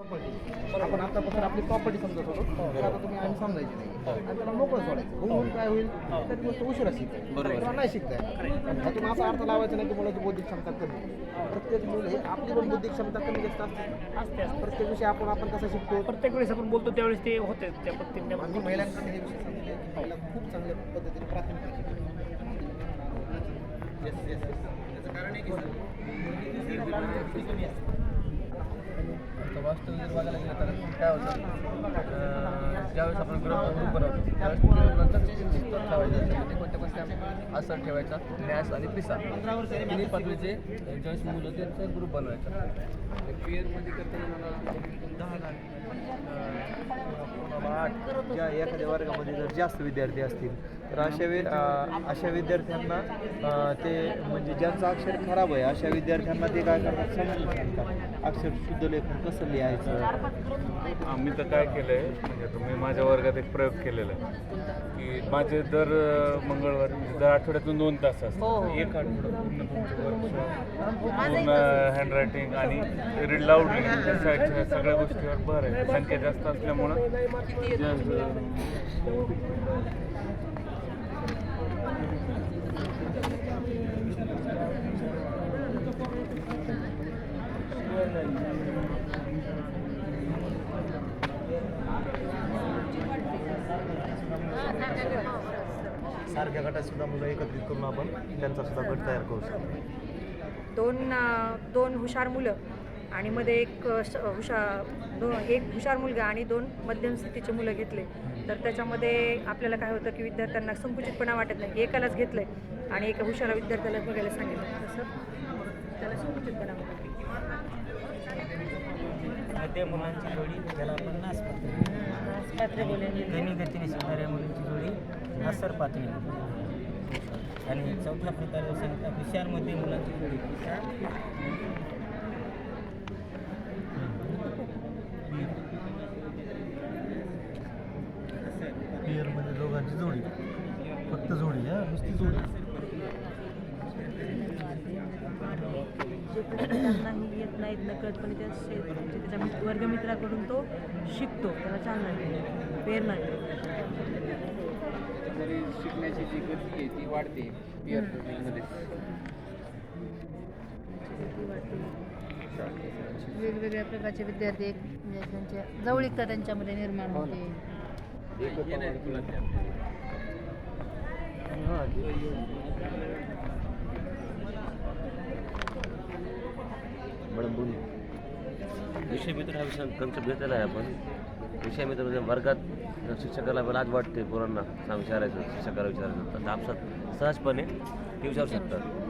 आपण आतापासून आपली प्रॉपर्टी समजत होतो. तर आता तुम्ही आम्ही समजायची नाही. आणि त्याला मोकळं सोडायचं. होऊन काय होईल? तर ती गोष्ट उशिरा शिकते. किंवा नाही शिकताय आणि ह्यातून असा अर्थ लावायचा नाही की मुलाची बौद्धिक क्षमता कमी आहे. प्रत्येक मुलं हे आपली पण बौद्धिक क्षमता कमी जास्त असते. प्रत्येक विषय आपण आपण कसं शिकतो? प्रत्येक वेळेस आपण बोलतो त्यावेळेस ते होते त्या पद्धतीने. आणि महिलांकडे हे विषय सांगितले की महिला खूप चांगल्या पद्धतीने प्राथमिक आता वास्तव जर बघायला गेलं तर काय होतं? ज्यावेळेस आपण ग्रुप ग्रुप बनवतो त्यावेळेस मुलांचा चित्र ठेवायचं त्याच्यामध्ये कोणत्या कोणत्या आसन ठेवायचा? न्यास आणि पिसा. तिन्ही पदवीचे ज्यावेळेस मुलं त्यांचा ग्रुप बनवायचा. पेअरमध्ये करताना मला दहा लाख ज्या एखाद्या वर्गामध्ये जर जास्त विद्यार्थी असतील तर अशा वि अशा विद्यार्थ्यांना ते म्हणजे ज्यांचं अक्षर खराब आहे अशा विद्यार्थ्यांना ते काय करतात? समजून सांगतात. अक्षर शुद्ध लेखन कसं लिहायचं? आम्ही तर काय केलं आहे म्हणजे आता मी माझ्या वर्गात एक प्रयोग केलेला आहे. की माझे दर मंगळवारी म्हणजे दर आठवड्यातून दोन तास असतात. एक आठवडा पूर्ण पूर्ण हँडरायटिंग आणि रीड लाऊड त्या सगळ्या गोष्टीवर भर आहे. संख्या जास्त असल्यामुळं सारख्या गटात सुद्धा मुलं एकत्रित करून आपण त्यांचा सुद्धा गट तयार करू शकतो. दोन दोन हुशार मुलं. आणि मध्ये एक हुशार दो एक हुशार मुलगा आणि दोन मध्यम स्थितीचे मुलं घेतले. तर त्याच्यामध्ये आपल्याला काय होतं की विद्यार्थ्यांना संकुचितपणा वाटत नाही. की एकालाच घेतलं आहे आणि एका हुशार विद्यार्थ्याला बघायला सांगितलं. तसं त्याला संकुचितपणा वाटत मुलांची जोडी ज्याला आपण नासपात्र कमी गतीने शिकणाऱ्या मुलांची जोडी नासर पातळी आणि चौथ्या प्रकारे सांगितलं हुशारमध्ये मुलांची जोडी. दोघांची जोडी. फक्त जोडी हा? नुसती जोडी. येत नाहीत नकळत पण त्या शे- त्याच्या वर्गमित्राकडून तो शिकतो. त्याला चालना मिळते प्रेरणा शिकण्याची जी गती आहे ती वाढते. पिअरमध्ये. वेगवेगळ्या प्रकारचे विद्यार्थी एक म्हणजे त्यांच्या जवळीकता त्यांच्यामध्ये निर्माण होते. विषय मित्र हा विषय कन्सेप्ट घेतलेला आहे आपण. विषय मित्र म्हणजे वर्गात शिक्षकाला लाज वाटते पोरांना सांग विचारायचं शिक्षकाला विचारायचं तर आपसात सहजपणे ते विचारू शकतात.